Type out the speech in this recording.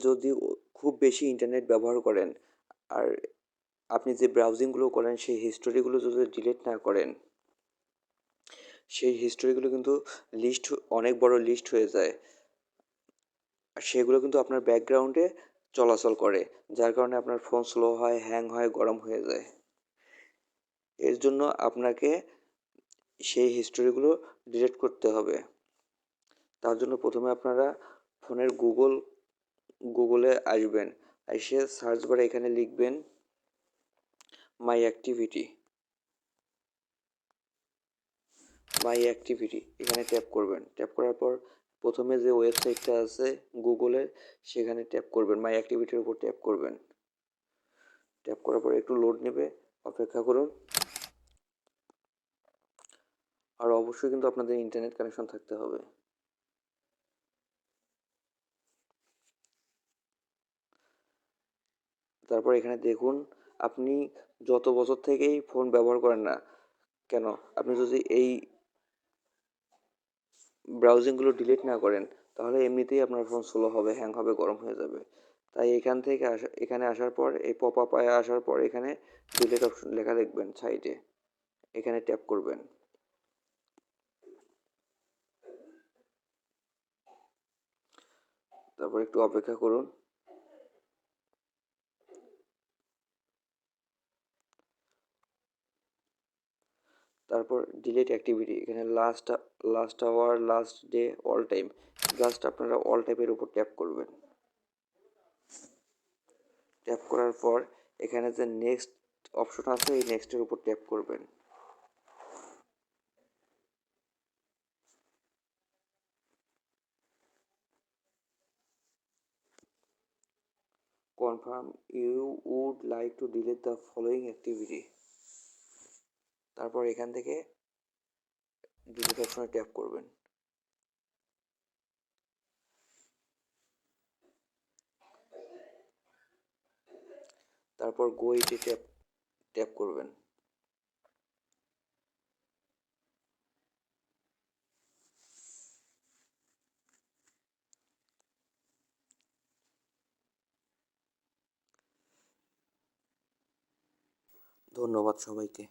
যদি খুব বেশি ইন্টারনেট ব্যবহার করেন, আর আপনি যে ব্রাউজিংগুলো করেন, সেই হিস্টোরিগুলো যদি ডিলিট না করেন, সেই হিস্টোরিগুলো কিন্তু লিস্ট অনেক বড় লিস্ট হয়ে যায়। আর সেগুলো কিন্তু আপনার ব্যাকগ্রাউন্ডে চলাচল করে, যার কারণে আপনার ফোন স্লো হয় হ্যাং হয়, গরম হয়ে যায়। এর জন্য আপনাকে সেই হিস্টোরিগুলো ডিলিট করতে হবে। তার জন্য প্রথমে আপনারা ফোনের গুগল গুগলে আসবেন। এসে সার্চ বারে এখানে লিখবেন মাই অ্যাক্টিভিটি মাই অ্যাক্টিভিটি এখানে ট্যাপ করবেন। ট্যাপ করার পর প্রথমে যে ওয়েবসাইটটা আছে গুগলের সেখানে ট্যাপ করবেন। মাই অ্যাক্টিভিটির উপর ট্যাপ করবেন। ট্যাপ করার পর একটু লোড নেবে, অপেক্ষা করুন। আর অবশ্যই কিন্তু আপনাদের ইন্টারনেট কানেকশন থাকতে হবে। তারপর এখানে দেখুন, আপনি যত বছর থেকেই ফোন ব্যবহার করেন না কেন, আপনি যদি এই ব্রাউজিংগুলো ডিলিট না করেন, তাহলে এমনিতেই আপনার ফোন স্লো হবে হ্যাং হবে, গরম হয়ে যাবে। তাই এখান থেকে আসা, এখানে আসার পর, এই পপ আপ আসার পর এখানে ডিলিট অপশন লেখা দেখবেন সাইডে এখানে ট্যাপ করবেন। তারপর একটু অপেক্ষা করুন। তারপর ডিলিট অ্যাক্টিভিটি এখানে last last hour last day all time just আপনারা অল টাইপের উপর ট্যাপ করবেন। ট্যাপ করার পর এখানে যে নেক্সট অপশন আছে, এই নেক্সটের উপর ট্যাপ করবেন। Confirm you would like to delete the following activity তারপর এখান থেকে ডিলিট অপশনে ট্যাপ করবেন। তারপর গো ইটে ট্যাপ ট্যাপ করবেন। ধন্যবাদ সবাইকে।